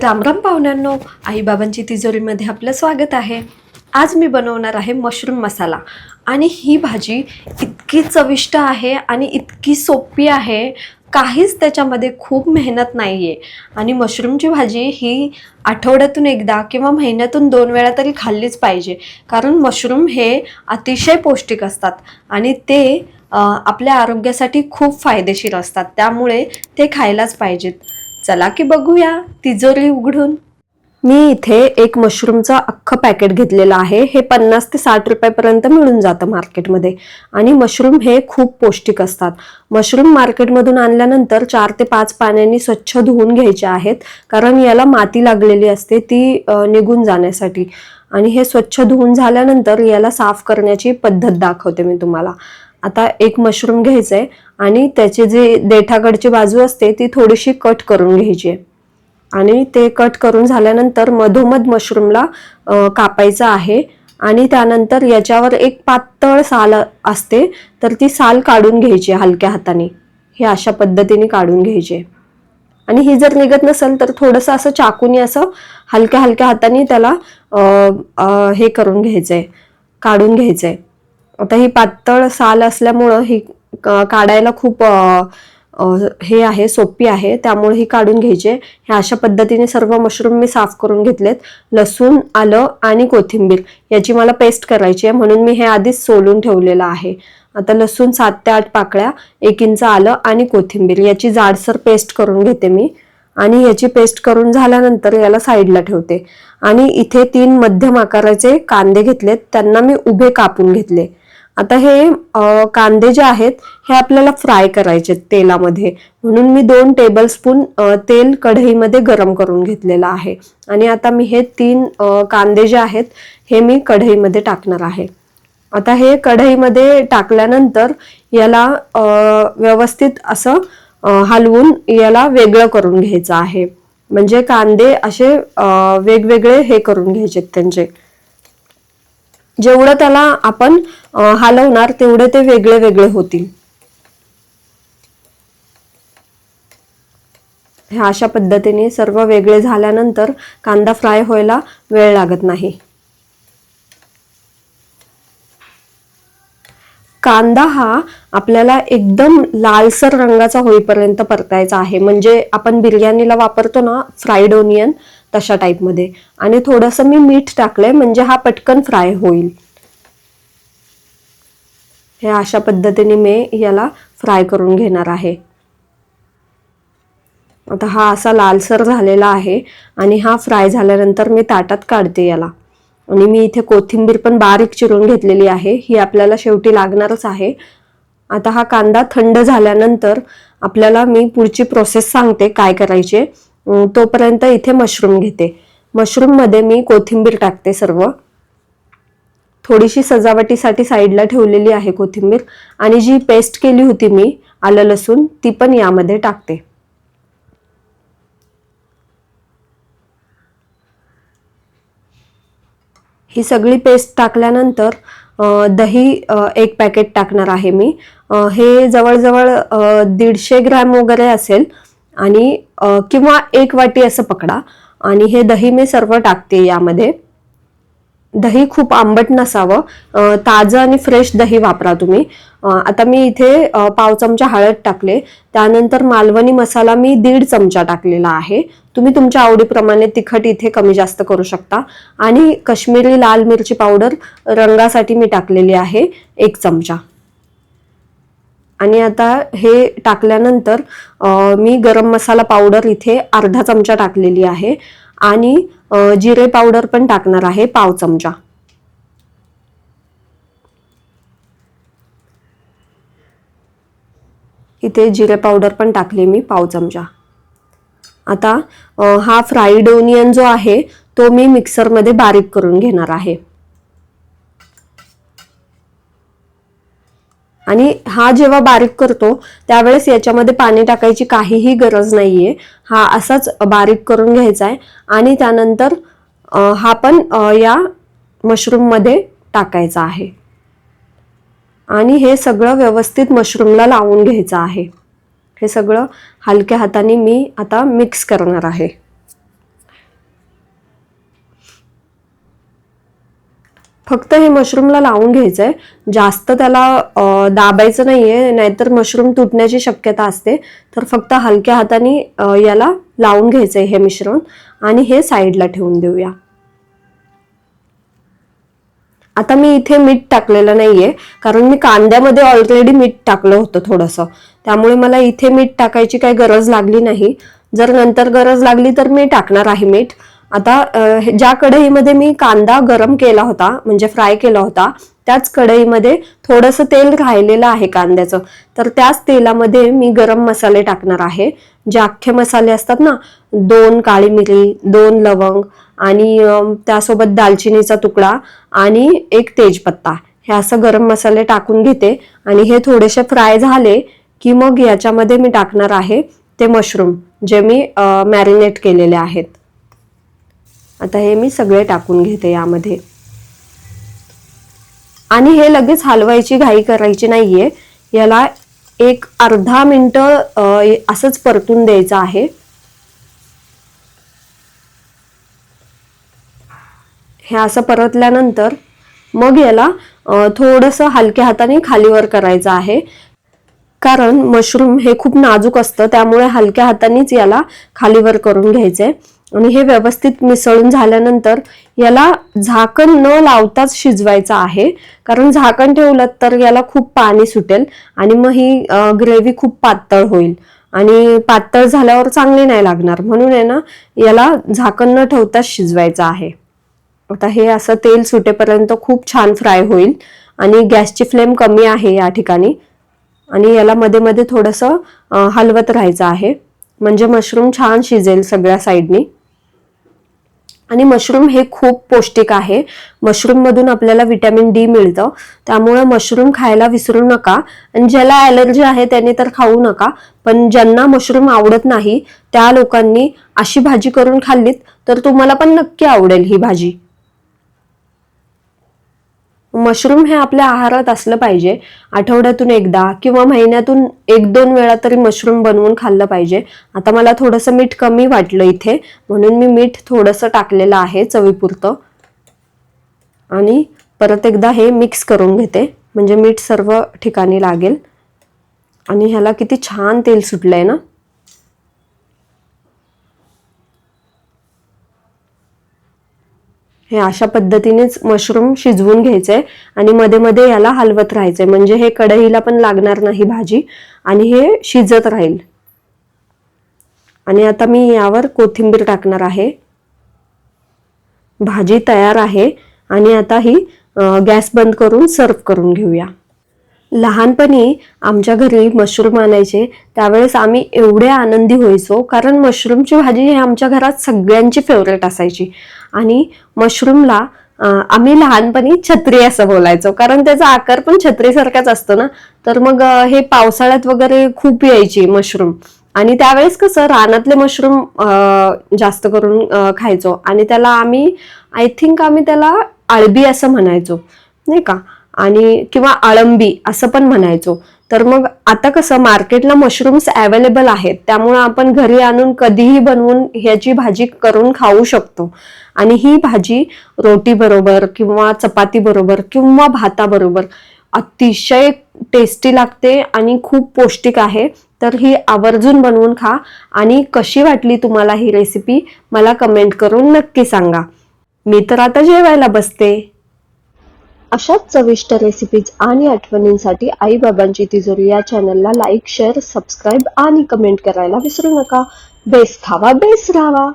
रामराम पाहुण्यांनो आईबाबांची तिजोरीमध्ये आपलं स्वागत आहे. आज मी बनवणार आहे मशरूम मसाला. आणि ही भाजी इतकी चविष्ट आहे आणि इतकी सोपी आहे काहीच त्याच्यामध्ये खूप मेहनत नाही आहे आणि मशरूमची भाजी ही आठवड्यातून एकदा किंवा महिन्यातून दोन वेळा तरी खाल्लीच पाहिजे. कारण मशरूम हे अतिशय पौष्टिक असतात आणि ते आपल्या आरोग्यासाठी खूप फायदेशीर असतात. त्यामुळे ते खायलाच पाहिजेत. चला की बघूया तिजोरी उघडून. मी इथे एक मशरूमचं अख्खं पॅकेट घेतलेलं आहे. हे पन्नास ते साठ रुपयापर्यंत मिळून जातं मार्केटमध्ये. आणि मशरूम हे खूप पौष्टिक असतात. मशरूम मार्केटमधून आणल्यानंतर चार ते पाच पाण्याने स्वच्छ धुवून घ्यायचे आहेत. कारण याला माती लागलेली असते ती निघून जाण्यासाठी. आणि हे स्वच्छ धुवून झाल्यानंतर याला साफ करण्याची पद्धत दाखवते मी तुम्हाला. आता एक मशरूम घ्यायचं आहे आणि त्याची जी देठाकडची बाजू असते ती थोडीशी कट करून घ्यायची आहे. आणि ते कट करून झाल्यानंतर मधोमध मशरूमला कापायचं आहे. आणि त्यानंतर याच्यावर एक पातळ साल असते तर ती साल काढून घ्यायची हलक्या हाताने. हे अशा पद्धतीने काढून घ्यायचे आणि ही जर निघत नसेल तर थोडंसं असं चाकूनी असं हलक्या हलक्या हाताने त्याला हे करून घ्यायचंय काढून घ्यायचंय. आता ही पातळ साल असल्यामुळं ही काढायला खूप हे आहे सोपी आहे. त्यामुळे ही काढून घ्यायचे हे अशा पद्धतीने सर्व मशरूम मी साफ करून घेतलेत. लसूण आलं आणि कोथिंबीर याची मला पेस्ट करायची आहे. म्हणून मी हे आधीच सोलून ठेवलेलं आहे. आता लसूण सात ते आठ पाकळ्या एक इंच आलं आणि कोथिंबीर याची जाडसर पेस्ट करून घेते मी. आणि याची पेस्ट करून झाल्यानंतर याला साईडला ठेवते. आणि इथे तीन मध्यम आकाराचे कांदे घेतलेत. त्यांना मी उभे कापून घेतले. आता हे कांदे जे आहेत हे आपल्याला फ्राय करायचे तेलामध्ये. म्हणून मी दोन टेबल स्पून तेल कढईमध्ये गरम करून घेतलेलं आहे. आणि आता मी हे तीन कांदे जे आहेत हे मी कढईमध्ये टाकणार आहे. आता हे कढईमध्ये टाकल्यानंतर याला व्यवस्थित असं हलवून याला वेगळं करून घ्यायचं आहे. म्हणजे कांदे असे वेगवेगळे हे करून घ्यायचे त्यांचे. जेवढं त्याला आपण हलवणार तेवढे ते वेगळे वेगळे होतील. ह्या अशा पद्धतीने सर्व वेगळे झाल्यानंतर कांदा फ्राय व्हायला वेळ लागत नाही. कांदा हा आपल्याला एकदम लालसर रंगाचा होईपर्यंत परतायचा आहे. म्हणजे आपण बिर्याणीला वापरतो ना फ्राईड ओनियन तशा टाईपमध्ये आणि थोडंसं मी मीठ टाकलंय म्हणजे हा पटकन फ्राय होईल. हे अशा पद्धतीने मी याला फ्राय करून घेणार आहे. आता हा असा लालसर झालेला आहे आणि हा फ्राय झाल्यानंतर मी ताटात काढते याला. आणि मी इथे कोथिंबीर पण बारीक चिरून घेतलेली आहे. ही आपल्याला शेवटी लागणारच आहे. आता हा कांदा थंड झाल्यानंतर आपल्याला मी पुढची प्रोसेस सांगते काय करायचे. तोपर्यंत इथे मशरूम घेते. मशरूममध्ये मी कोथिंबीर टाकते सर्व. थोडीशी सजावटीसाठी साईडला ठेवलेली आहे कोथिंबीर. आणि जी पेस्ट केली होती मी आलं लसूण ती पण यामध्ये टाकते. ही सगळी पेस्ट टाकल्यानंतर दही एक पॅकेट टाकणार आहे मी. हे जवळजवळ दीडशे ग्रॅम वगैरे असेल. आणि किंवा एक वाटी असं पकडा. आणि हे दही मी सर्व टाकते यामध्ये. दही खूप आंबट नसावं. ताजं आणि फ्रेश दही वापरा तुम्ही. आता मी इथे पाव चमचा हळद टाकले. त्यानंतर मालवणी मसाला मी दीड चमचा टाकलेला आहे. तुम्ही तुमच्या आवडीप्रमाणे तिखट इथे कमी जास्त करू शकता. आणि काश्मीरी लाल मिरची पावडर रंगासाठी मी टाकलेली आहे. एक चमचा. आणि आता हे टाकल्यानंतर मी गरम मसाला पावडर इथे अर्धा चमचा टाकलेली आहे आणि जिरे पावडर पण टाकणार आहे पाव चमचा. इथे जिरे पावडर पण टाकली मी पाव चमचा. आता हा फ्राईड ओनियन जो आहे तो मी मिक्सरमध्ये बारीक करून घेणार आहे. आणि हा जेव्हा बारीक करतो त्यावेळेस याच्यामध्ये पाणी टाकायची काहीही गरज नाहीये. हा असाच बारीक करून घ्यायचा आहे आणि त्यानंतर हा पण या मशरूममध्ये टाकायचा आहे. आणि हे सगळं व्यवस्थित मशरूमला लावून घ्यायचं आहे. हे सगळं हलक्या हाताने मी आता मिक्स करणार आहे. फक्त हे मशरूमला लावून घ्यायचंय. जास्त त्याला दाबायचं नाहीये नाहीतर मशरूम तुटण्याची शक्यता असते. तर फक्त हलक्या हाताने याला लावून घ्यायचंय हे मिश्रण आणि हे साईडला ठेवून देऊया. आता मी इथे मीठ टाकलेलं नाहीये कारण मी कांद्यामध्ये ऑलरेडी मीठ टाकलं होतं थोडंसं. त्यामुळे मला इथे मीठ टाकायची काही गरज लागली नाही. जर नंतर गरज लागली तर मी टाकणार आहे मीठ. आता हे- ज्या कढईमध्ये मी कांदा गरम केला होता म्हणजे फ्राय केला होता त्याच कढईमध्ये थोडंसं तेल राहिलेलं आहे कांद्याचं. तर त्याच तेलामध्ये मी गरम मसाले टाकणार आहे. जे अख्खे मसाले असतात ना दोन काळी मिरी दोन लवंग आणि त्यासोबत दालचिनीचा तुकडा आणि एक तेजपत्ता. हे असं गरम मसाले टाकून घेते आणि हे थोडेसे फ्राय झाले की मग याच्यामध्ये मी टाकणार आहे ते मशरूम जे मी मॅरिनेट केलेले आहेत. आता हे मी सगळे टाकून घेते यामध्ये. आणि हे लगेच हलवायची घाई करायची नाहीये. याला एक अर्धा मिनिट असंच परतून द्यायचं आहे. हे असं परतल्यानंतर मग याला थोडंसं हलक्या हाताने खालीवर करायचं आहे. कारण मशरूम हे खूप नाजूक असतं त्यामुळे हलक्या हातानेच याला खालीवर करून घ्यायचंय. आणि हे व्यवस्थित मिसळून झाल्यानंतर याला झाकण न लावताच शिजवायचं आहे. कारण झाकण ठेवलं तर याला खूप पाणी सुटेल आणि मग ही ग्रेव्ही खूप पातळ होईल. आणि पातळ झाल्यावर चांगली नाही लागणार. म्हणून आहे ना याला झाकण न ठेवताच शिजवायचं आहे. आता हे असं तेल सुटेपर्यंत खूप छान फ्राय होईल आणि गॅसची फ्लेम कमी आहे या ठिकाणी. आणि याला मध्ये मध्ये थोडंसं हलवत राहायचं आहे. म्हणजे मशरूम छान शिजेल सगळ्या साईडनी. आणि मशरूम हे खूप पौष्टिक आहे. मशरूममधून आपल्याला विटॅमिन डी मिळतं. त्यामुळे मशरूम खायला विसरू नका. आणि ज्याला ॲलर्जी आहे त्याने तर खाऊ नका. पण ज्यांना मशरूम आवडत नाही त्या लोकांनी अशी भाजी करून खाल्लीत तर तुम्हाला पण नक्की आवडेल ही भाजी. मशरूम हे आपल्या आहारात असलं पाहिजे. आठवड्यातून एकदा किंवा महिन्यातून एक दोन वेळा तरी मशरूम बनवून खाल्लं पाहिजे. आता मला थोडंसं मीठ कमी वाटलं इथे. म्हणून मी मीठ थोडंसं टाकलेलं आहे चवीपुरतं. आणि परत एकदा हे मिक्स करून घेते. म्हणजे मीठ सर्व ठिकाणी लागेल. आणि ह्याला किती छान तेल सुटलं आहे ना? हे अशा पद्धतीनेच मशरूम शिजवून घ्यायचंय आणि मध्ये मध्ये याला हलवत राहायचंय. म्हणजे हे कढईला पण लागणार नाही भाजी आणि हे शिजत राहील. आणि आता मी यावर कोथिंबीर टाकणार आहे. भाजी तयार आहे आणि आता ही गॅस बंद करून सर्व करून घेऊया. लहानपणी आमच्या घरी मशरूम आणायचे. त्यावेळेस आम्ही एवढे आनंदी व्हायचो कारण मशरूमची भाजी ही आमच्या घरात सगळ्यांची फेवरेट असायची. आणि मशरूमला आम्ही लहानपणी छत्री असं बोलायचो कारण त्याचा आकार पण छत्रीसारखाच असतो ना. तर मग हे पावसाळ्यात वगैरे खूप यायची मशरूम. आणि त्यावेळेस कसं रानातले मशरूम जास्त करून खायचो. आणि त्याला आम्ही आय थिंक आम्ही त्याला आळबी असं म्हणायचो. नाही का? आणि किंवा आळंबी असं पण म्हणायचो. तर मग आता कसं मार्केटला मशरूम्स अवेलेबल आहेत त्यामुळे आपण घरी आणून कधीही बनवून ह्याची भाजी करून खाऊ शकतो. आणि ही भाजी रोटी बरोबर किंवा चपाती बरोबर किंवा भाताबरोबर अतिशय टेस्टी लागते आणि खूप पौष्टिक आहे. तर ही आवर्जून बनवून खा आणि कशी वाटली तुम्हाला ही रेसिपी मला कमेंट करून नक्की सांगा. मी तर आता जेवायला बसते. अशाच चविष्ट रेसिपीज आणि आठवणींसाठी आई बाबांची तिजोरी या चॅनलला लाईक शेअर सबस्क्राईब आणि कमेंट करायला विसरू नका. बेस खावा बेस राहावा.